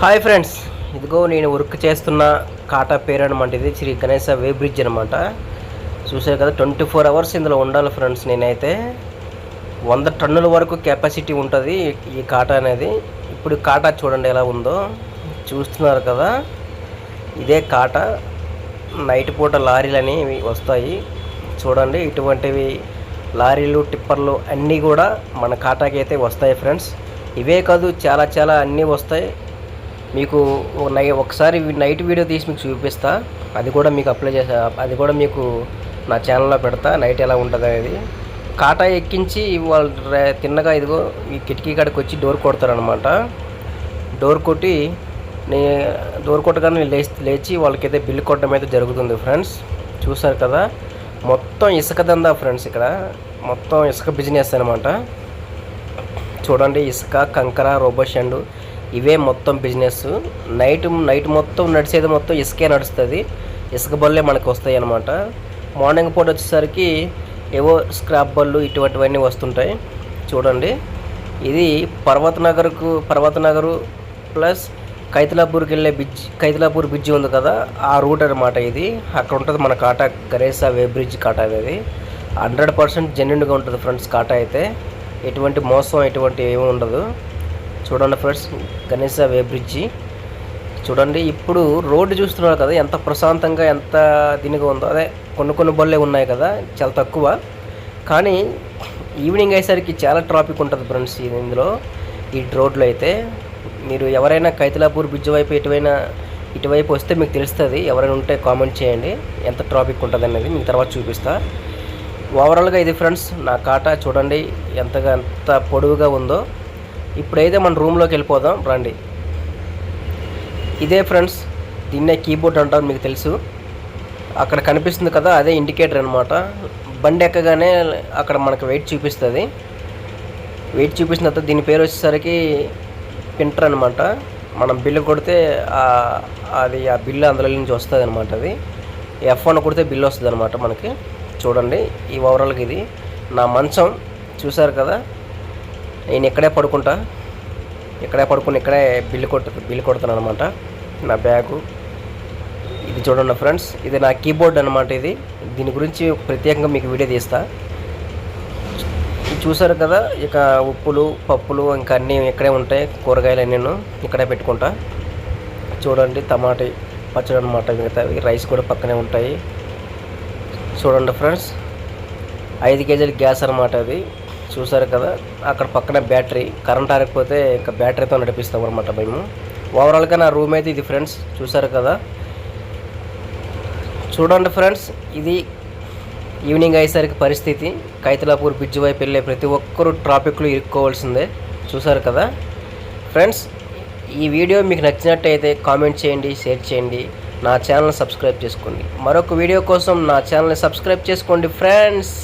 Hi friends ఇదిగో నేను work చేస్తున్న కాటా పేరు అనమాట ఇది శ్రీ గణేశ వే బ్రిడ్జ్ అనమాట చూసారు కదా ట్వంటీ ఫోర్ అవర్స్ ఇందులో ఉండాలి ఫ్రెండ్స్ నేనైతే. వంద టన్నుల వరకు కెపాసిటీ ఉంటుంది ఈ కాటా అనేది. ఇప్పుడు కాటా చూడండి ఎలా ఉందో చూస్తున్నారు కదా. ఇదే కాటా నైట్ పూట లారీలు అనేవి వస్తాయి. చూడండి ఇటువంటివి లారీలు టిప్పర్లు అన్నీ కూడా మన కాటాకి అయితే వస్తాయి ఫ్రెండ్స్. ఇవే కాదు చాలా చాలా అన్నీ వస్తాయి. మీకు నై ఒకసారి నైట్ వీడియో తీసి మీకు చూపిస్తా. అది కూడా మీకు అప్లై చేసా అది కూడా మీకు నా ఛానల్లో పెడతా. నైట్ ఎలా ఉంటుంది అనేది కాటా ఎక్కించి వాళ్ళు తిన్నగా ఇదిగో ఈ కిటికీ కాడికి వచ్చి డోర్ కొడతారనమాట. డోర్ కొట్టి నే డోర్ కొట్టగానే లేచి లేచి వాళ్ళకైతే బిల్లు కొట్టడం అయితే జరుగుతుంది ఫ్రెండ్స్. చూసారు కదా? మొత్తం ఇసుక దందా ఫ్రెండ్స్ ఇక్కడ. మొత్తం ఇసుక బిజినెస్ అనమాట. చూడండి ఇసుక కంకర రోబోషండ్ ఇవే మొత్తం బిజినెస్ నైట్ నైట్ మొత్తం నడిచేది మొత్తం ఇసుకే నడుస్తుంది. ఇసుక బళ్ళే మనకు వస్తాయి అన్నమాట. మార్నింగ్ పూట వచ్చేసరికి ఏవో స్క్రాప్ బళ్ళు ఇటువంటివన్నీ వస్తుంటాయి. చూడండి. ఇది పర్వత నగర్కు పర్వత నగరు ప్లస్ కైతలాపూర్కి వెళ్ళే బ్రిడ్జ్ కైతలాపూర్ బ్రిడ్జ్ ఉంది కదా ఆ రూట్ అనమాట ఇది. అక్కడ ఉంటుంది మన కాటా గరేసా వే బ్రిడ్జ్ కాటా అనేది. హండ్రెడ్ పర్సెంట్ జెన్యున్గా ఉంటుంది ఫ్రెండ్స్ కాటా అయితే. ఎటువంటి మోసం ఎటువంటి ఏమి ఉండదు. చూడండి ఫ్రెండ్స్. గణేశ వే బ్రిడ్జి. చూడండి ఇప్పుడు రోడ్డు చూస్తున్నారు కదా ఎంత ప్రశాంతంగా ఎంత దీనిగా ఉందో. అదే కొన్ని కొన్ని బళ్ళే ఉన్నాయి కదా చాలా తక్కువ. కానీ ఈవినింగ్ అయ్యేసరికి చాలా ట్రాఫిక్ ఉంటుంది ఫ్రెండ్స్ ఇది ఇందులో ఈ రోడ్లో అయితే. మీరు ఎవరైనా కైతలాపూర్ బ్రిడ్జ్ వైపు ఎటువైనా ఇటువైపు వస్తే మీకు తెలుస్తుంది. ఎవరైనా ఉంటే కామెంట్ చేయండి ఎంత ట్రాఫిక్ ఉంటుంది అనేది మీకు తర్వాత చూపిస్తా. ఓవరాల్గా ఇది ఫ్రెండ్స్ నా కాటా చూడండి ఎంతగా ఎంత పొడవుగా ఉందో. ఇప్పుడైతే మన రూమ్లోకి వెళ్ళిపోదాం రండి. ఇదే ఫ్రెండ్స్ దీన్నే కీబోర్డ్ అంటారు మీకు తెలుసు. అక్కడ కనిపిస్తుంది కదా అదే ఇండికేటర్ అనమాట బండి ఎక్కగానే అక్కడ మనకు వెయిట్ చూపిస్తుంది. వెయిట్ చూపిస్తున్న తర్వాత దీని పేరు వచ్చేసరికి ప్రింటర్ అనమాట మనం బిల్లు కొడితే అది ఆ బిల్లు అందులో నుంచి వస్తుంది అనమాట అది. ఎఫ్ వన్ కొడితే బిల్లు వస్తుంది అనమాట మనకి. చూడండి ఈ ఓవరాల్గా ఇది. నా మంచం చూసారు కదా? నేను ఇక్కడే పడుకుంటా. ఇక్కడే పడుకుని ఇక్కడే బిల్లు కొట్టు బిల్లు కొడతాను అనమాట నా బ్యాగు. ఇది చూడండి ఫ్రెండ్స్ ఇది నా కీబోర్డ్ అనమాట ఇది. దీని గురించి ప్రత్యేకంగా మీకు వీడియో తీస్తా. చూసారు కదా ఇక ఉప్పులు పప్పులు ఇంకా అన్నీ ఇక్కడే ఉంటాయి కూరగాయలు నేను ఇక్కడే పెట్టుకుంటా. చూడండి టమాటా పచ్చడి అనమాట మిగతావి రైస్ కూడా పక్కనే ఉంటాయి. చూడండి ఫ్రెండ్స్ ఐదు కేజీల గ్యాస్ అనమాట అది. చూసారు కదా అక్కడ పక్కన బ్యాటరీ కరెంట్ ఆరకపోతే ఇంకా బ్యాటరీతో నడిపిస్తాం అనమాట మేము. ఓవరాల్గా నా రూమ్ అయితే ఇది ఫ్రెండ్స్ చూసారు కదా. చూడండి ఫ్రెండ్స్ ఇది ఈవినింగ్ అయ్యేసరికి పరిస్థితి. కైతలాపూర్ బ్రిడ్జ్ వైపు వెళ్ళే ప్రతి ఒక్కరూ ట్రాఫిక్లో ఇరుక్కోవాల్సిందే చూసారు కదా. ఫ్రెండ్స్ ఈ వీడియో మీకు నచ్చినట్టయితే కామెంట్ చేయండి షేర్ చేయండి. నా ఛానల్ సబ్స్క్రైబ్ చేసుకోండి. మరొక వీడియో కోసం నా ఛానల్ని సబ్స్క్రైబ్ చేసుకోండి ఫ్రెండ్స్